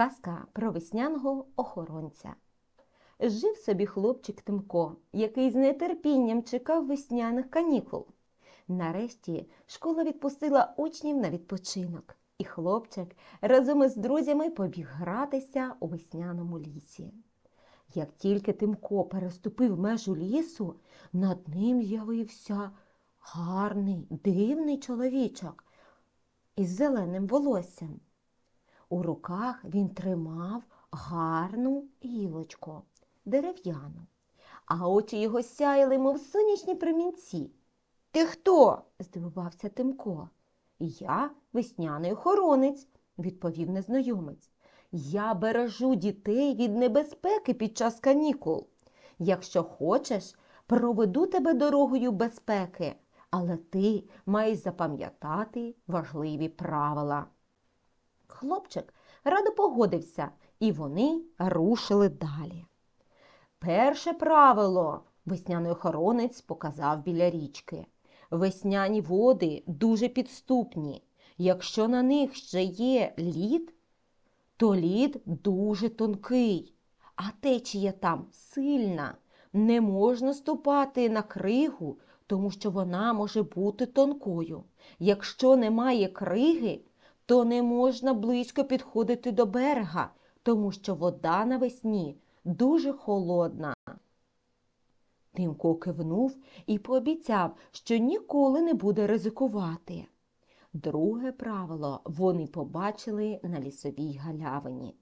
Казка про весняного охоронця. Жив собі хлопчик Тимко, який з нетерпінням чекав весняних канікул. Нарешті школа відпустила учнів на відпочинок, і хлопчик разом із друзями побіг гратися у весняному лісі. Як тільки Тимко переступив межу лісу, над ним з'явився гарний, дивний чоловічок із зеленим волоссям. У руках він тримав гарну гілочку, дерев'яну, а очі його сяяли, мов сонячні промінці. Ти хто? здивувався Тимко. Я весняний охоронець, відповів незнайомець. Я бережу дітей від небезпеки під час канікул. Якщо хочеш, проведу тебе дорогою безпеки, але ти маєш запам'ятати важливі правила. Хлопчик радо погодився, і вони рушили далі. Перше правило весняний охоронець показав біля річки. Весняні води дуже підступні. Якщо на них ще є лід, то лід дуже тонкий, а течія там сильна. Не можна ступати на кригу, тому що вона може бути тонкою. Якщо немає криги, то не можна близько підходити до берега, тому що вода навесні дуже холодна. Тимко кивнув і пообіцяв, що ніколи не буде ризикувати. Друге правило вони побачили на лісовій галявині.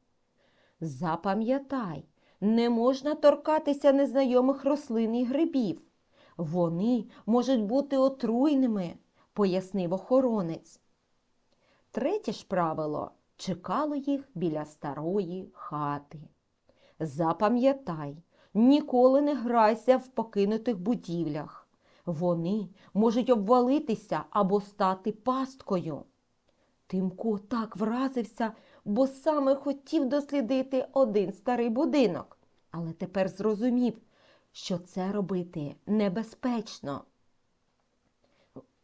Запам'ятай, не можна торкатися незнайомих рослин і грибів. Вони можуть бути отруйними, пояснив охоронець. Третє ж правило чекало їх біля старої хати. Запам'ятай, ніколи не грайся в покинутих будівлях. Вони можуть обвалитися або стати пасткою. Тимко так вразився, бо саме хотів дослідити один старий будинок, але тепер зрозумів, що це робити небезпечно.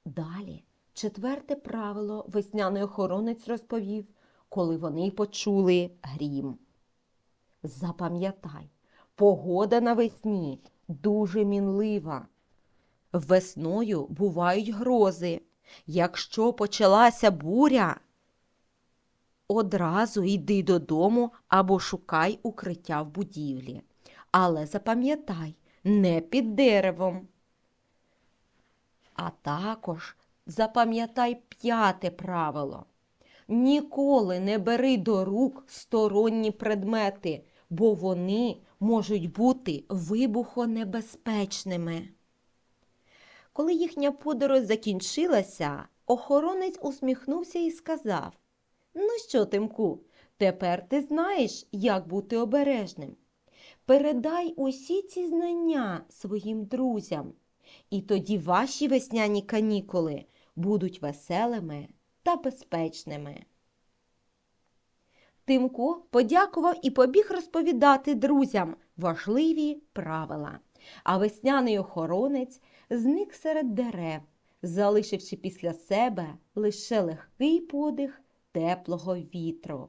Далі четверте правило весняний охоронець розповів, коли вони почули грім. Запам'ятай, погода навесні дуже мінлива. Весною бувають грози. Якщо почалася буря, одразу йди додому або шукай укриття в будівлі. Але запам'ятай, не під деревом. А також запам'ятай п'яте правило. Ніколи не бери до рук сторонні предмети, бо вони можуть бути вибухонебезпечними. Коли їхня подорож закінчилася, охоронець усміхнувся і сказав Ну що, Тимку, тепер ти знаєш, як бути обережним. Передай усі ці знання своїм друзям, і тоді ваші весняні канікули будуть веселими та безпечними. Тимко подякував і побіг розповідати друзям важливі правила, а весняний охоронець зник серед дерев, залишивши після себе лише легкий подих теплого вітру.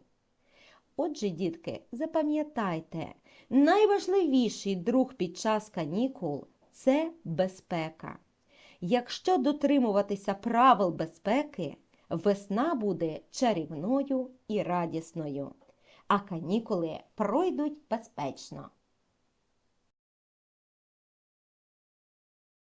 Отже, дітки, запам'ятайте, найважливіший друг під час канікул це безпека. Якщо дотримуватися правил безпеки, весна буде чарівною і радісною, а канікули пройдуть безпечно.